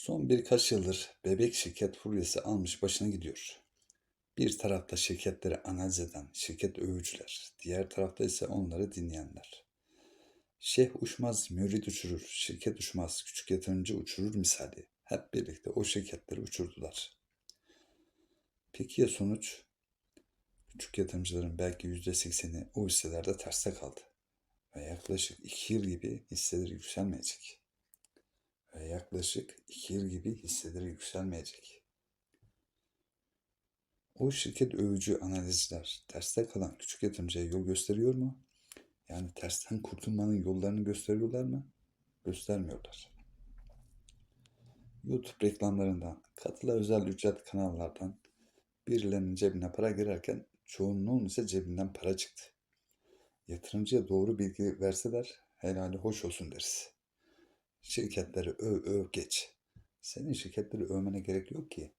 Son birkaç yıldır bebek şirket furyası almış başına gidiyor. Bir tarafta şirketleri analiz eden şirket övücüler, diğer tarafta ise onları dinleyenler. Şeyh uçmaz, mürit uçurur, şirket uçmaz, küçük yatırımcı uçurur misali. Hep birlikte o şirketleri uçurdular. Peki ya sonuç? Küçük yatırımcıların belki yüzde sekseni o hisselerde terste kaldı. Ve yaklaşık iki yıl gibi hisseleri yükselmeyecek yaklaşık 2 yıl gibi hisseleri yükselmeyecek. O şirket övücü analizler terste kalan küçük yatırımcıya yol gösteriyor mu? Yani tersten kurtulmanın yollarını gösteriyorlar mı? Göstermiyorlar. YouTube reklamlarından, katıla özel ücret kanallardan birilerinin cebine para girerken çoğunluğun ise cebinden para çıktı. Yatırımcıya doğru bilgi verseler helali hoş olsun deriz. Şirketleri öv öv geç. Senin şirketleri övmene gerek yok ki.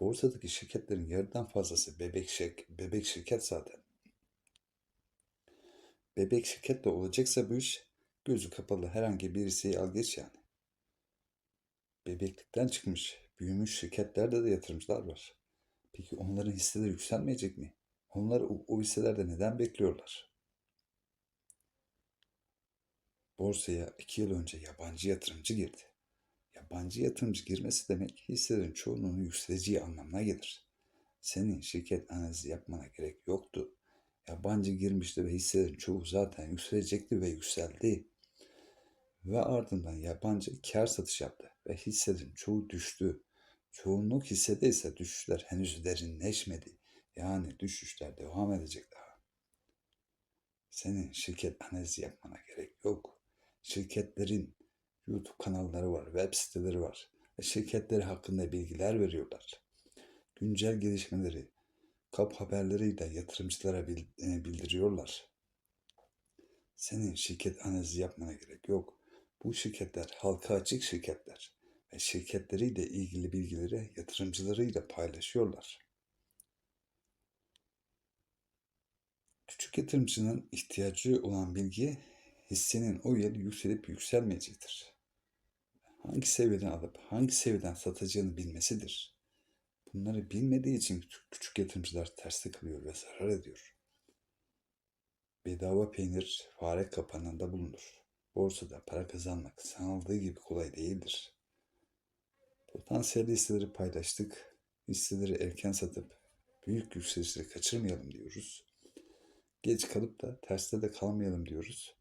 Borsadaki şirketlerin yarıdan fazlası bebek şirk, bebek şirket zaten. Bebek şirket de olacaksa bu iş gözü kapalı herhangi birisi al geç yani. Bebeklikten çıkmış, büyümüş şirketlerde de yatırımcılar var. Peki onların hisseleri yükselmeyecek mi? Onlar o, o hisselerde neden bekliyorlar? Borsaya iki yıl önce yabancı yatırımcı girdi. Yabancı yatırımcı girmesi demek hisselerin çoğunluğunun yükseleceği anlamına gelir. Senin şirket analizi yapmana gerek yoktu. Yabancı girmişti ve hisselerin çoğu zaten yükselecekti ve yükseldi. Ve ardından yabancı kar satış yaptı ve hisselerin çoğu düştü. Çoğunluk hissede ise düşüşler henüz derinleşmedi. Yani düşüşler devam edecek daha. Senin şirket analizi yapmana gerek yok şirketlerin YouTube kanalları var, web siteleri var. Ve şirketleri hakkında bilgiler veriyorlar. Güncel gelişmeleri, kap haberleriyle yatırımcılara e, bildiriyorlar. Senin şirket analizi yapmana gerek yok. Bu şirketler halka açık şirketler ve şirketleriyle ilgili bilgileri yatırımcılarıyla paylaşıyorlar. Küçük yatırımcının ihtiyacı olan bilgi hissenin o yıl yükselip yükselmeyecektir. Hangi seviyeden alıp hangi seviyeden satacağını bilmesidir. Bunları bilmediği için küçük yatırımcılar terste kalıyor ve zarar ediyor. Bedava peynir fare kapanında bulunur. Borsada para kazanmak sanıldığı gibi kolay değildir. Potansiyel hisseleri paylaştık. Hisseleri erken satıp büyük yükselişleri kaçırmayalım diyoruz. Geç kalıp da terste de kalmayalım diyoruz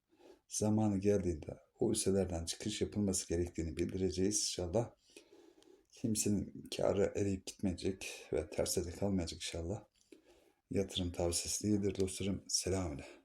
zamanı geldiğinde o hisselerden çıkış yapılması gerektiğini bildireceğiz inşallah. Kimsenin karı eriyip gitmeyecek ve terse de kalmayacak inşallah. Yatırım tavsiyesi değildir dostlarım. Selamünaleyküm.